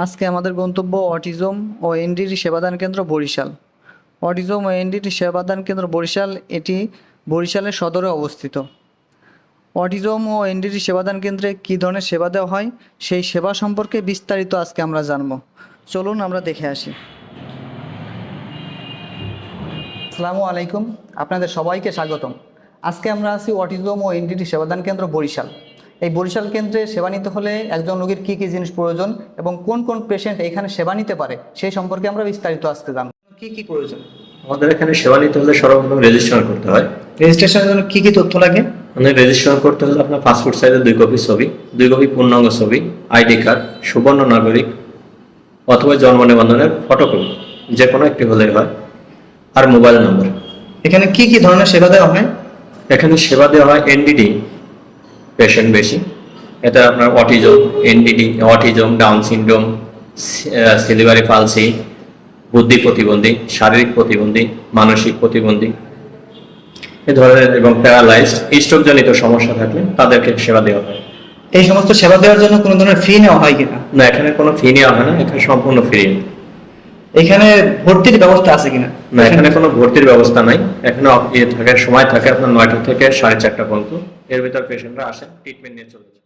আজকে আমাদের গন্তব্য অটিজম ও এনডিটি সেবাদান কেন্দ্র বরিশাল। অটিজম ও এনডিটি সেবাদান কেন্দ্র বরিশাল, এটি বরিশালের সদরে অবস্থিত। অটিজম ও এনডিটি সেবাদান কেন্দ্রে কী ধরনের সেবা দেওয়া হয়, সেই সেবা সম্পর্কে বিস্তারিত আজকে আমরা জানব। চলুন আমরা দেখে আসি। আসসালামু আলাইকুম, আপনাদের সবাইকে স্বাগতম। আজকে আমরা আছি অটিজম ও এনডিটি সেবাদান কেন্দ্র বরিশাল। এই বরিশাল কেন্দ্রে সেবা নিতে হলে একজন রোগীর কী কী জিনিস প্রয়োজন এবং কোন কোন পেশেন্ট এখানে সেবা নিতে পারে সেই সম্পর্কে আমরা বিস্তারিত আজকে জানব। কী কী প্রয়োজন? আমাদের এখানে সেবা নিতে হলে সর্বপ্রথম রেজিস্ট্রেশন করতে হয়। রেজিস্ট্রেশনের জন্য কী কী তথ্য লাগে? মানে রেজিস্ট্রেশন করতে হলে আপনার পাসপোর্ট সাইজের দুই কপি ছবি দুই কপি পূর্ণাঙ্গ ছবি আইডি কার্ড সুবর্ণ নাগরিক অথবা জন্ম নিবন্ধনের ফটোকপি যে কোনো একটি হলেই হয় আর মোবাইল নম্বর এখানে কী কী ধরনের সেবা দেওয়া হয়? এখানে সেবা দেওয়া হয় এনডিডি পেশেন্ট বেশি। এটা আপনার autism NDD autism Down syndrome cerebral palsy বুদ্ধি প্রতিবন্ধী শারীরিক প্রতিবন্ধী মানসিক প্রতিবন্ধী। এ ধরনের এবং প্যারালাইজড স্ট্রোকজনিত সমস্যা থাকলে তাদেরকে সেবা দেওয়া হয়। এই সমস্ত সেবা দেওয়ার জন্য কোনো ধরনের ফি নেওয়া হয় কিনা? না এখানে কোনো ফি নেওয়া হয় না এখানে সম্পূর্ণ ফ্রি এখানে ভর্তির ব্যবস্থা আছে কিনা? না এখানে কোনো ভর্তির ব্যবস্থা নাই। এখানে ইয়ে থাকে সময় থাকে আপনার নয়টা থেকে সাড়ে চারটা পর্যন্ত। এর ভিতর পেশেন্টরা আসেন ট্রিটমেন্ট নিয়ে চলে যায়।